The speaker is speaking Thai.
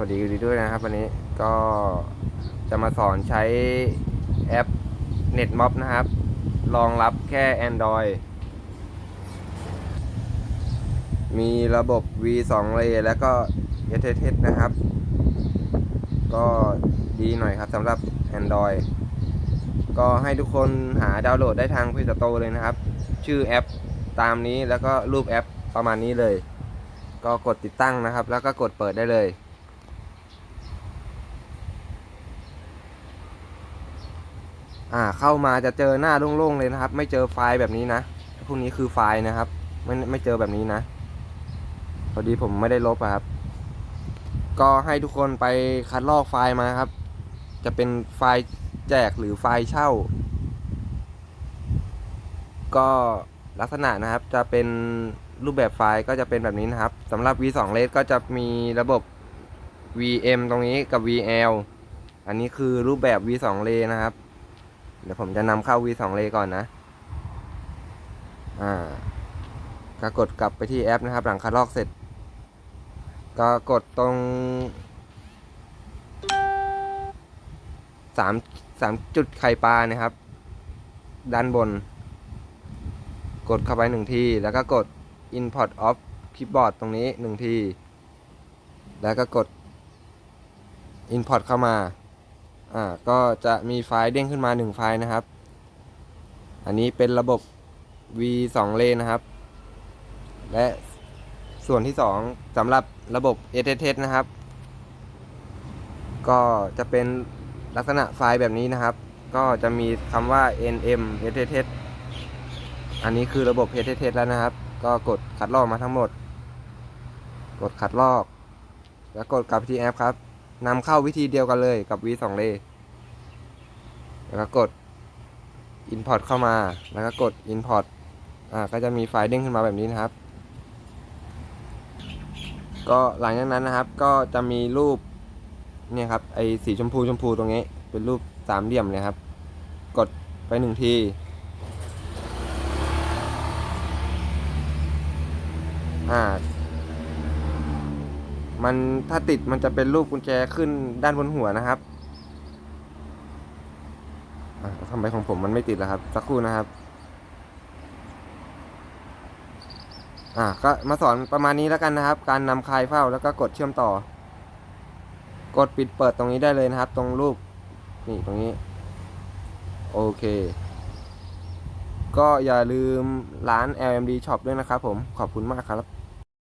วัสดีด้วยนะครับ วันนี้ก็จะมาสอนใช้แอป NetMob นะครับรองรับแค่ Android มีระบบ V2 Ray แล้วก็ SSH นะครับ ก็ดีหน่อยครับสำหรับ Android ก็ให้ทุกคนหาดาวน์โหลดได้ทาง Play Store เลยนะครับ ชื่อแอปตามนี้แล้วก็รูปแอปประมาณนี้เลย ก็กดติดตั้งนะครับ แล้วก็กดเปิดได้เลย อ่าเข้ามาจะเจอหน้าโล่งๆเลยนะครับ ไม่เจอไฟล์แบบนี้นะพวกนี้คือไฟล์นะครับ ไม่ไม่เจอแบบนี้นะ พอดีผมไม่ได้ลบอะครับ ก็ให้ทุกคนไปคัดลอกไฟล์มาครับ จะเป็นไฟล์แจกหรือไฟล์เช่า ก็ลักษณะนะครับจะเป็นรูปแบบไฟล์ก็จะเป็นแบบนี้นะครับสำหรับ V2 l e d ก็จะมีระบบ VM ตรงนี้กับ VL อันนี้คือรูปแบบ V2 l e นะครับ เดี๋ยวผมจะนำเข้า V2 l e d ก่อนนะ อ่า ก็กดกลับไปที่แอปนะครับ หลังคัดลอกเสร็จ ก็กดตรงสามสามจุดไข่ปลานะครับ ด้านบน กดเข้าไปหนึ่งที แล้วก็กด import of keyboard ตรงนี้หนึ่งที แล้วก็กด import เข้ามา อ่าก็จะมีไฟล์เด้งขึ้นมาหนึ่งไฟล์นะครับ อันนี้เป็นระบบ V2 เลนนะครับ และส่วนที่สองสำหรับระบบ SSH นะครับ ก็จะเป็นลักษณะไฟล์แบบนี้นะครับ ก็จะมีคำว่า nm SSH อันนี้คือระบบ SSH แล้วนะครับ ก็กดคัดลอกมาทั้งหมด กดคัดลอก แล้วกดกลับที่แอปครับ นำเข้าวิธีเดียวกันเลยกับ V2 Lay แล้วก็กด Import เข้ามา แล้วก็กด Import อ่า ก็จะมีไฟล์เด้งขึ้นมาแบบนี้นะครับ ก็หลังจากนั้นนะครับ ก็จะมีรูป เนี่ยครับ ไอสีชมพูชมพูตรงนี้ เป็นรูปสามเหลี่ยมเลยครับ กดไปหนึ่งที อ่า มันถ้าติดมันจะเป็นรูปกุญแจขึ้นด้านบนหัวนะครับทำไมของผมมันไม่ติดล่ะครับ สักครู่นะครับ อ่าก็มาสอนประมาณนี้แล้วกันนะครับ การนำคลายเฝ้าแล้วก็กดเชื่อมต่อ กดปิดเปิดตรงนี้ได้เลยนะครับ ตรงรูป นี่ตรงนี้ โอเค ก็อย่าลืมร้าน LMD Shop ด้วยนะครับผมขอบคุณมากครับ